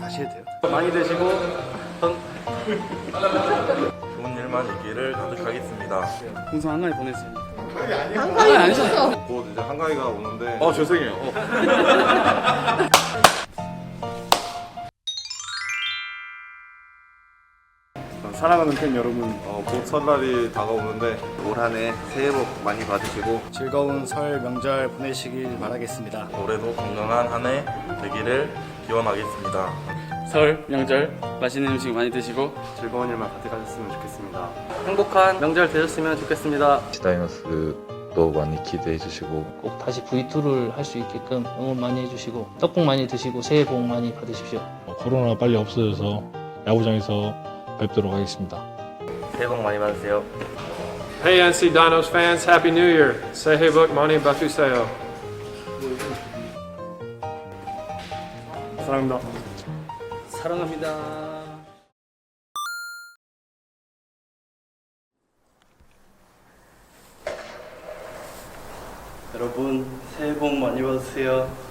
다시 해도 돼요? 많이 드시고 건 좋은 일만 있기를 가득하겠습니다. 풍성 한가위 보내세요. 한가위 아니죠? 곧 이제 한가위가 오는데 어 죄송해요. 어. 사랑하는 팬 여러분 어, 곧 설날이 다가오는데 올 한해 새해 복 많이 받으시고 즐거운 설 명절 보내시길 바라겠습니다. 올해도 건강한 한 해 되기를 기원하겠습니다. 설 명절 맛있는 음식 많이 드시고 즐거운 일만 가득하셨으면 좋겠습니다. 행복한 명절 되셨으면 좋겠습니다. 다이너스도 많이 기대해 주시고 꼭 다시 V2를 할 수 있게끔 응원 많이 해주시고 떡국 많이 드시고 새해 복 많이 받으십시오. 어, 코로나 빨리 없어져서 야구장에서 뵙도록 하겠습니다. 새해 복 많이 받으세요. Hey NC Dinos fans, Happy New Year. 새해 복 많이 받으세요. 사랑합니다. 사랑합니다. 여러분 새해 복 많이 받으세요.